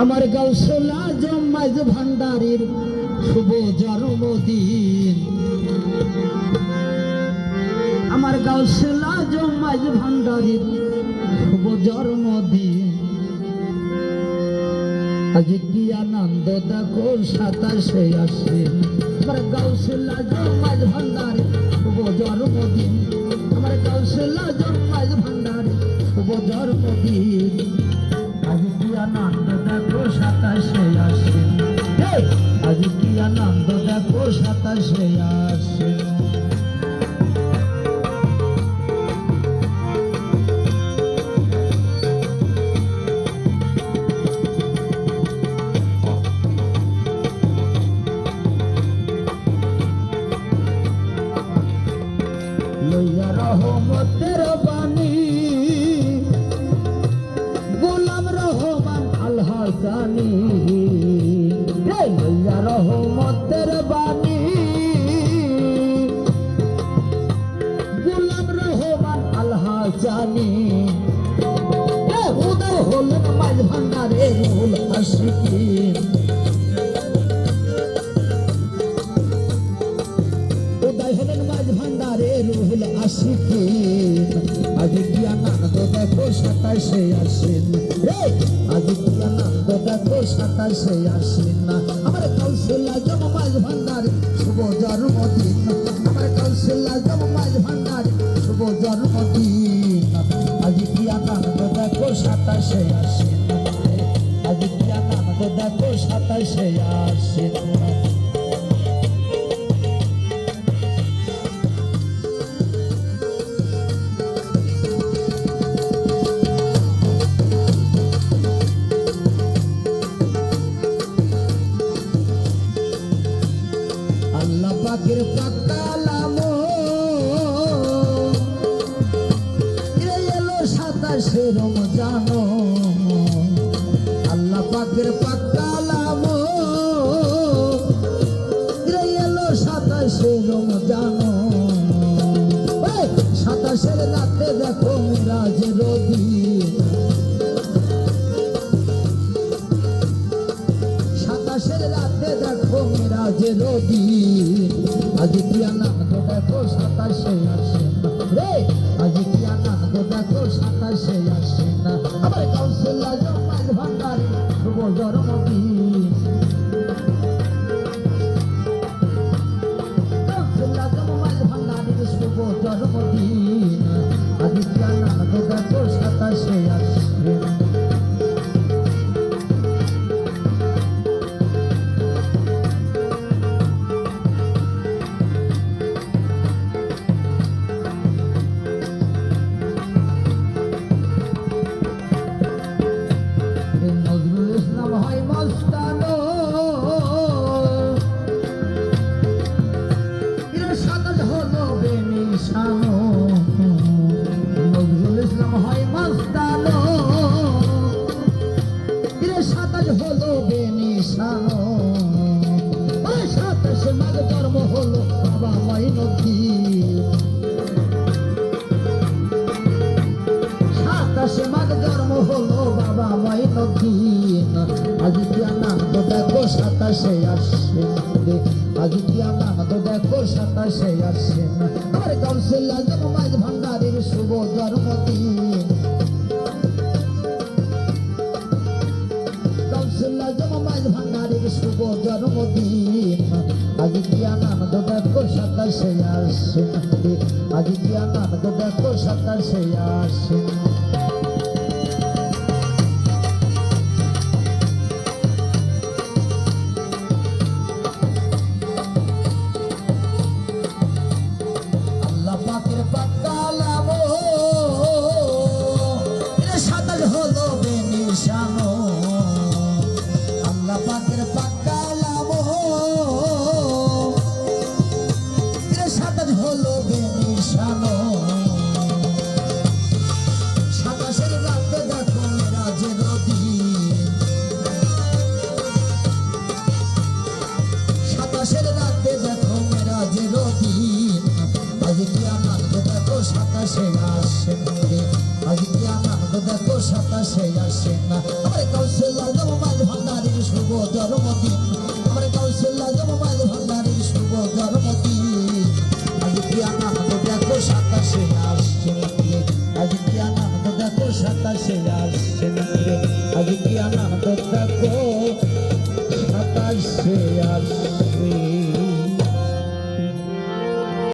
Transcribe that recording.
আমার গাউসলা জম্মাজ ভান্ডারের শুভ জন্মদিন। আমার গাউসলা জম্মাজ ভান্ডারের শুভ জন্মদিন। আজ কি আনন্দ দেখো, সাতাশে আসেন আমার গাউসলা জম্মাজ ভান্ডারের শুভ জন্মদিন। আমার গাউসলা সাতাশে আসেন লইয়া হে উদয় হলেন আশিকিন উদয় হলেন মাঝ ভান্ডারে রুহুল আশিকিন আজ কি আনন্দ দেখো সাতাশে আসেন। আজ কি আনন্দ দেখো সাতাশে আসেন আমার কৌশল্যা জম মাঝ ভান্ডারে শুভ জন্মদিন। সাতাশে আসেন আজ নাম দাদা দেখো সাতাশে সাতাশের রাতে দেখো মিরাজ রবি। সাতাশের রাতে দেখো মিরাজের দিন আজ কি দেখো সাতাশে আসে। সাদা হলো বেনিশানো সাতাশে মাঘ জন্ম হলো বাবা মাইনুদ্দিন সাতাশে মাঘ জন্ম হলো বাবা মাইনুদ্দিন আজ কি আনন্দ দেখো সাতাশে আসছেন রে আজ কি আনন্দ দেখো সাতাশে আসছেন আমার কাউন্সিল মাঝ ভান্ডারের শুভ জন্মদিন। মাঝ ভান্ডারের শুভ জন্মদিন আনন্দ দেখো সাতাশে আসছেন রে আজ কি আনন্দ দেখো সাতাশে আসছেন আল্লাহ কি আনন্দ দেখো রে। আজ আনন্দ দেখো সাতাশে আসেন আমার কৌশল্যার মোবাইল ভান্ডারের শুভ জন্মদিন আমার কৌশল্যার মোবাইল ভান্ডারের শুভ জন্মদিন আজ আনন্দ দেখো সাতাশে আসছেন আজ কি আনন্দ দেখো সাতাশে আসছেন আজ কি আনন্দ দেখো সাতাশে আসছে